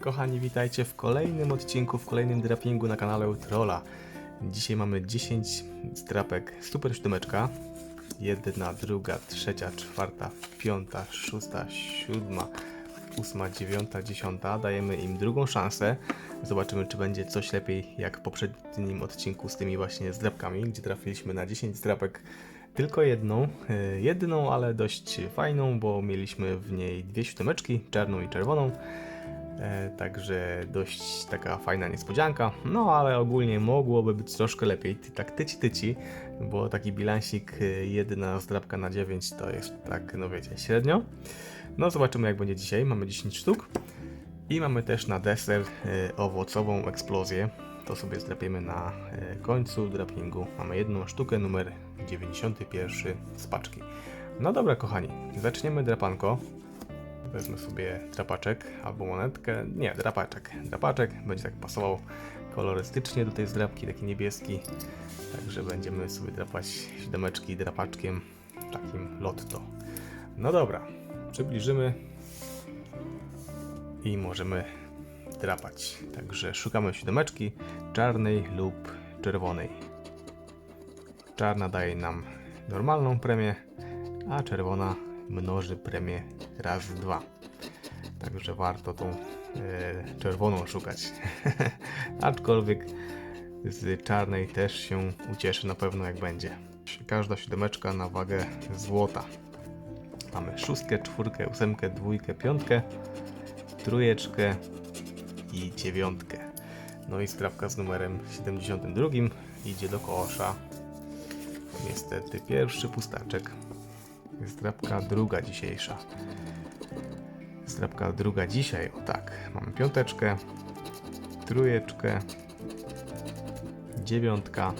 kochani, witajcie w kolejnym odcinku, w kolejnym drapingu na kanale Trolla. Dzisiaj mamy 10 zdrapek super siódemeczka. Jedna, druga, trzecia, czwarta, piąta, szósta, siódma, ósma, dziewiąta, dziesiąta. Dajemy im drugą szansę. Zobaczymy, czy będzie coś lepiej jak w poprzednim odcinku z tymi właśnie zdrapkami, gdzie trafiliśmy na 10 zdrapek tylko jedną, e, jedną, ale dość fajną, bo mieliśmy w niej dwie siódemeczki, czarną i czerwoną. E, Także dość taka fajna niespodzianka. No ale ogólnie mogłoby być troszkę lepiej. Tak tyci tyci, bo taki bilansik e, jedna zdrabka na 9 to jest tak, no wiecie, średnio. No zobaczymy jak będzie dzisiaj. Mamy 10 sztuk. I mamy też na deser e, owocową eksplozję. To sobie zdrapiemy na końcu drapingu. Mamy jedną sztukę, numer 91 z paczki. No dobra, kochani, zaczniemy drapanko. Wezmę sobie drapaczek albo monetkę. Nie, drapaczek. Drapaczek będzie tak pasował kolorystycznie do tej zdrapki, taki niebieski. Także będziemy sobie drapać siódemeczki drapaczkiem takim lotto. No dobra, przybliżymy i możemy drapać. Także szukamy siódemeczki czarnej lub czerwonej. Czarna daje nam normalną premię, a czerwona mnoży premię razy dwa. Także warto tą e, czerwoną szukać. Aczkolwiek z czarnej też się ucieszy na pewno jak będzie. Każda siódemeczka na wagę złota. Mamy szóstkę, czwórkę, ósemkę, dwójkę, piątkę, trójeczkę i dziewiątkę. No i strawka z numerem 72 idzie do kosza. Niestety pierwszy pustaczek. Zdrabka druga dzisiejsza. Zdrabka druga dzisiaj, o tak. Mamy piąteczkę, trójeczkę, dziewiątka,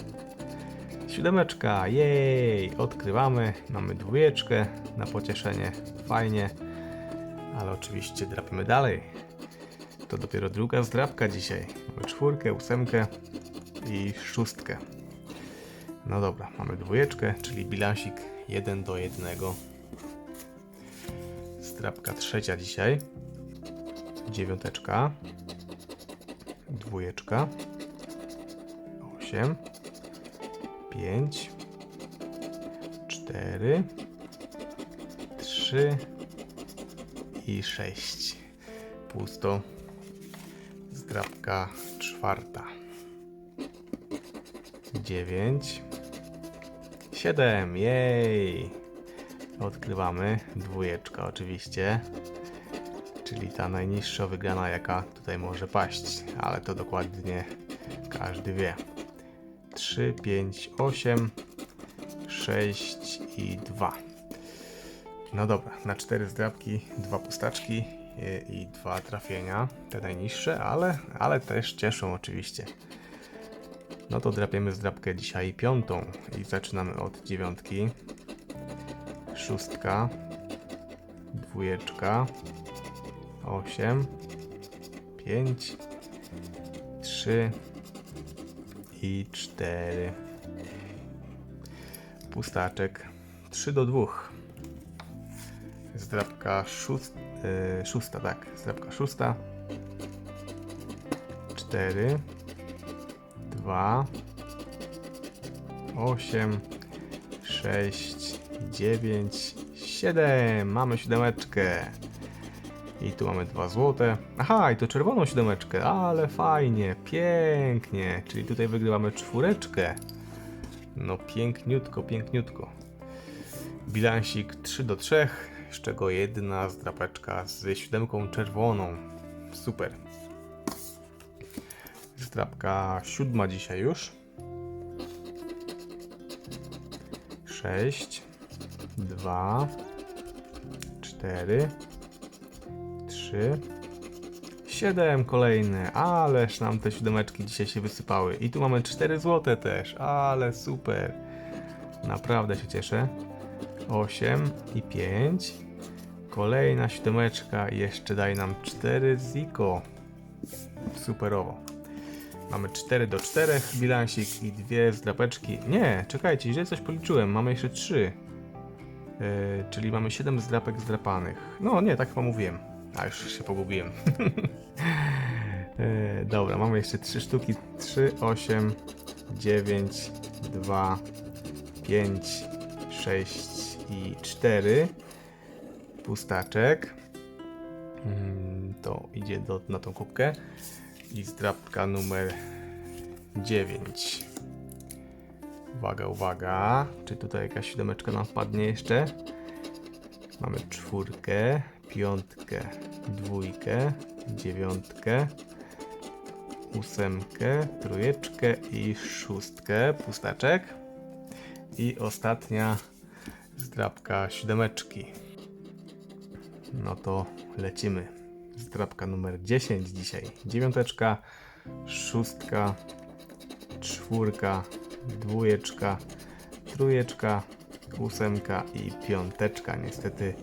siódemeczka, jej! Odkrywamy, mamy dwójeczkę na pocieszenie, fajnie. Ale oczywiście drapimy dalej. To dopiero druga zdrabka dzisiaj. Mamy czwórkę, ósemkę i szóstkę. No dobra, mamy dwójeczkę, czyli bilansik 1 do 1. Strapka trzecia dzisiaj. Dziewiąteczka. Dwójeczka. Osiem. Pięć. Cztery. Trzy. I sześć. Pusto. Zdrabka czwarta. Dziewięć. Siedem, jej! Odkrywamy dwójeczka oczywiście, czyli ta najniższa wygrana jaka tutaj może paść, ale to dokładnie każdy wie. 3, 5, 8, 6 i 2. No dobra, na 4 zdrabki, dwa pustaczki i, i dwa trafienia, te najniższe, ale, ale też cieszą oczywiście. No to drapiemy zdrabkę dzisiaj piątą i zaczynamy od dziewiątki. Szóstka. Dwójeczka. Osiem. Pięć. Trzy. I cztery. Pustaczek. Trzy do dwóch. Zdrabka szóst, yy, szósta, tak. Zdrabka szósta. Cztery. Dwa. Osiem. Sześć. dziewięć, siedem. Mamy siódemeczkę. I tu mamy dwa złote. Aha, i to czerwoną siódemeczkę, ale fajnie, pięknie. Czyli tutaj wygrywamy czwóreczkę. No piękniutko, piękniutko. Bilansik 3 do 3, z czego jedna zdrapeczka z siódemką czerwoną. Super. Zdrapka siódma dzisiaj już. 6, 2, 4, 3, 7 kolejne. Ależ nam te siódemeczki dzisiaj się wysypały. I tu mamy 4 złote też. Ale super. Naprawdę się cieszę. 8 i 5. Kolejna siódemeczka i jeszcze daje nam 4 ziko. Superowo. Mamy 4 do 4 bilansik i dwie zdrapeczki. Nie, czekajcie, źle coś policzyłem. Mamy jeszcze 3. Yy, czyli mamy 7 zdrapek zdrapanych. No nie, tak chyba mówiłem. A już się pogubiłem. E, Dobra, mamy jeszcze 3 sztuki. 3, 8, 9, 2, 5, 6 i 4. Pustaczek. Mm, To idzie do, na tą kubkę. I zdrabka numer 9. Uwaga, uwaga. Czy tutaj jakaś siódemeczka nam wpadnie jeszcze? Mamy czwórkę, piątkę, dwójkę, dziewiątkę, ósemkę, trójeczkę i szóstkę, pustaczek. I ostatnia zdrabka siódemeczki. No to lecimy. Zdrabka numer 10 dzisiaj. Dziewiąteczka, szóstka, czwórka, dwójeczka, trójeczka, ósemka i piąteczka. Niestety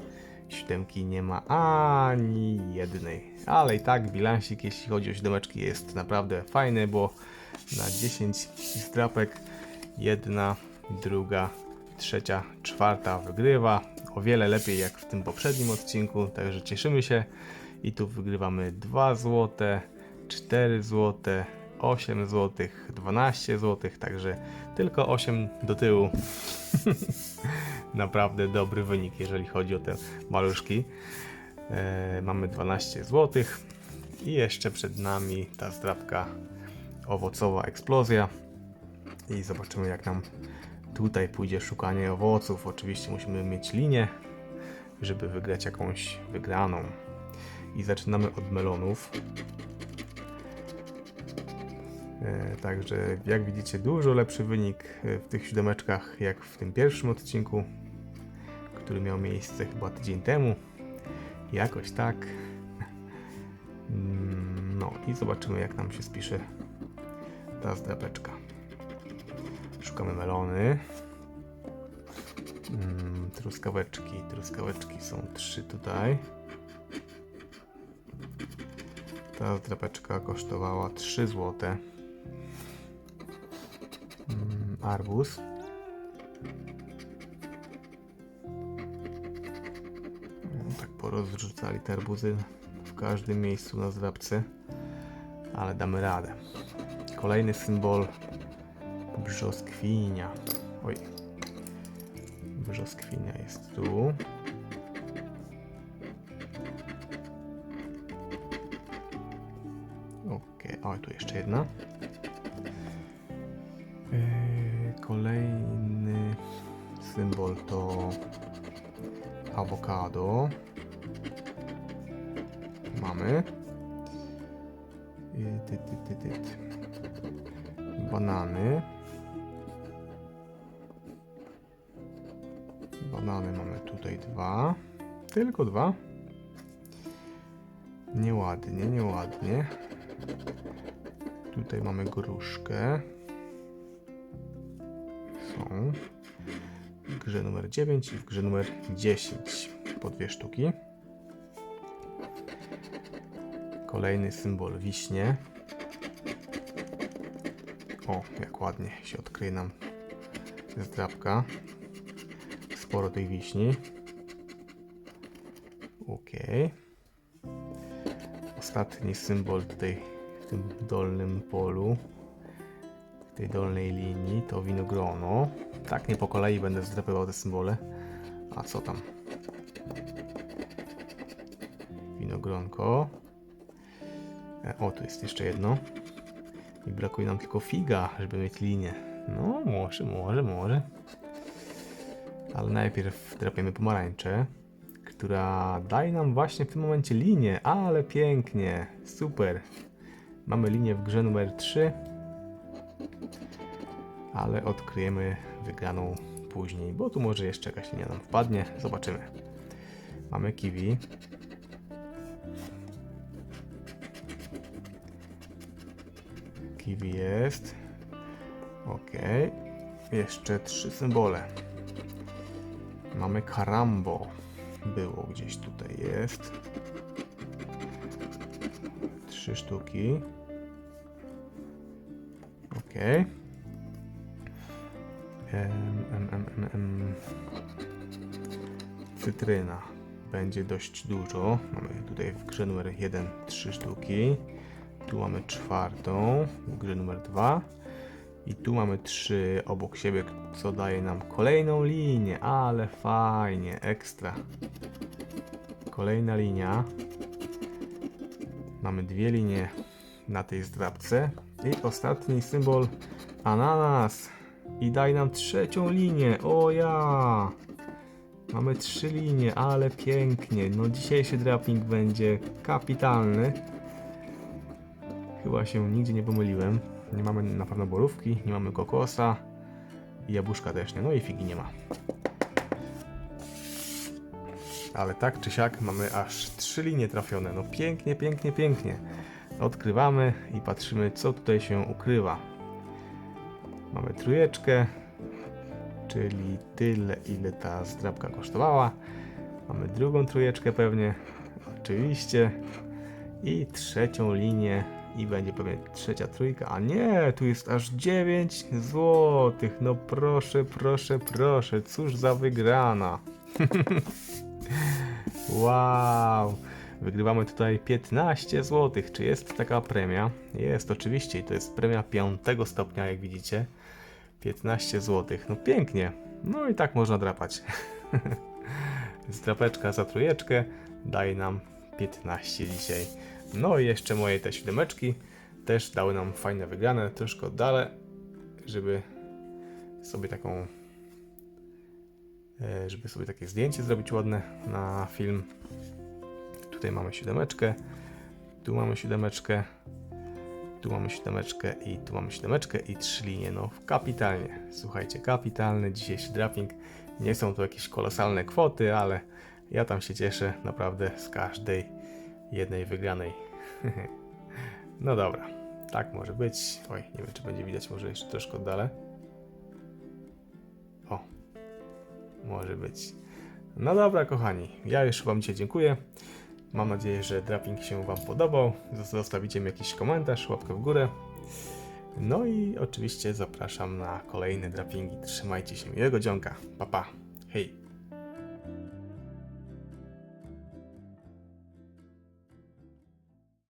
siódemki nie ma ani jednej. Ale i tak bilansik, jeśli chodzi o siódemeczki, jest naprawdę fajny, bo na 10 zdrapek jedna, druga, trzecia, czwarta wygrywa. O wiele lepiej jak w tym poprzednim odcinku, także cieszymy się. I tu wygrywamy 2 złote, 4 złote, 8 zł, 12 zł, także tylko 8 do tyłu. Naprawdę dobry wynik, jeżeli chodzi o te maluszki. E, mamy 12 zł i jeszcze przed nami ta zdrabka owocowa eksplozja. I zobaczymy, jak nam tutaj pójdzie szukanie owoców. Oczywiście musimy mieć linię, żeby wygrać jakąś wygraną. I zaczynamy od melonów. E, Także jak widzicie dużo lepszy wynik e, w tych siódemeczkach jak w tym pierwszym odcinku, który miał miejsce chyba tydzień temu. Jakoś tak. Mm, No i zobaczymy jak nam się spisze ta zdrapeczka. Szukamy melony. Mm, truskaweczki. Truskaweczki są trzy tutaj. Ta zdrapeczka kosztowała 3 złote. Mm, arbuz. No, tak porozrzucali te arbuzy w każdym miejscu na zdrabce, ale damy radę. Kolejny symbol brzoskwinia. Oj. Brzoskwinia jest tu. O tu jeszcze jedna. Yy, Kolejny symbol to awokado. Mamy. Ty. Banany. Banany mamy tutaj dwa. Tylko dwa. Nieładnie, nieładnie. Tutaj mamy gruszkę. Są. W grze numer 9 i w grze numer 10. Po dwie sztuki. Kolejny symbol wiśnie. O, jak ładnie się odkryje nam zdrabka. Sporo tej wiśni. Okej. Ostatni symbol tutaj tym dolnym polu, w tej dolnej linii to winogrono. Tak nie po kolei będę zdrapywał te symbole. A co tam? Winogronko. E, O, tu jest jeszcze jedno. I brakuje nam tylko figa, żeby mieć linię. No, może, może, może. Ale najpierw drapiemy pomarańczę, która daje nam właśnie w tym momencie linię, ale pięknie, super. Mamy linię w grze numer 3, ale odkryjemy wygraną później, bo tu może jeszcze jakaś linia nam wpadnie, zobaczymy. Mamy kiwi. Kiwi jest. Ok. Jeszcze trzy symbole. Mamy karambo. Było gdzieś tutaj jest. Trzy sztuki. Ok. Em. Cytryna. będzie dość dużo. Mamy tutaj w grze numer 1 trzy sztuki. Tu mamy czwartą w grze numer 2. I tu mamy trzy obok siebie, co daje nam kolejną linię. Ale fajnie, ekstra. Kolejna linia. Mamy dwie linie na tej zdrabce. I ostatni symbol ananas. I daj nam trzecią linię. O ja! Mamy trzy linie, ale pięknie. No dzisiejszy draping będzie kapitalny. Chyba się nigdzie nie pomyliłem. Nie mamy na pewno borówki, nie mamy kokosa. I jabłuszka też nie. No i figi nie ma. Ale tak czy siak mamy aż trzy linie trafione. No pięknie, pięknie, pięknie. Odkrywamy i patrzymy co tutaj się ukrywa. Mamy trójeczkę, czyli tyle ile ta zdrabka kosztowała. Mamy drugą trójeczkę pewnie, oczywiście. I trzecią linię i będzie pewnie trzecia trójka. A nie, tu jest aż 9 złotych. No proszę, proszę, proszę, cóż za wygrana. wow. Wygrywamy tutaj 15 zł. Czy jest taka premia? Jest oczywiście i to jest premia 5 stopnia, jak widzicie. 15 zł. No pięknie. No i tak można drapać. Zdrapeczka za trójeczkę daje nam 15 dzisiaj. No i jeszcze moje te siódemeczki też dały nam fajne wygrane. Troszkę oddalę, żeby sobie taką żeby sobie takie zdjęcie zrobić ładne na film. Tutaj mamy siódemeczkę, tu mamy siódemeczkę, tu mamy siódemeczkę i tu mamy siódemeczkę i trzy linie. No kapitalnie. Słuchajcie, kapitalny dzisiejszy drafting. Nie są to jakieś kolosalne kwoty, ale ja tam się cieszę naprawdę z każdej jednej wygranej. no dobra, tak może być. Oj, nie wiem czy będzie widać, może jeszcze troszkę oddalę. Może być. No dobra, kochani, ja już Wam dzisiaj dziękuję. Mam nadzieję, że draping się Wam podobał. Zostawicie mi jakiś komentarz, łapkę w górę. No i oczywiście zapraszam na kolejne drapingi. Trzymajcie się, miłego dzionka. Pa, pa. Hej.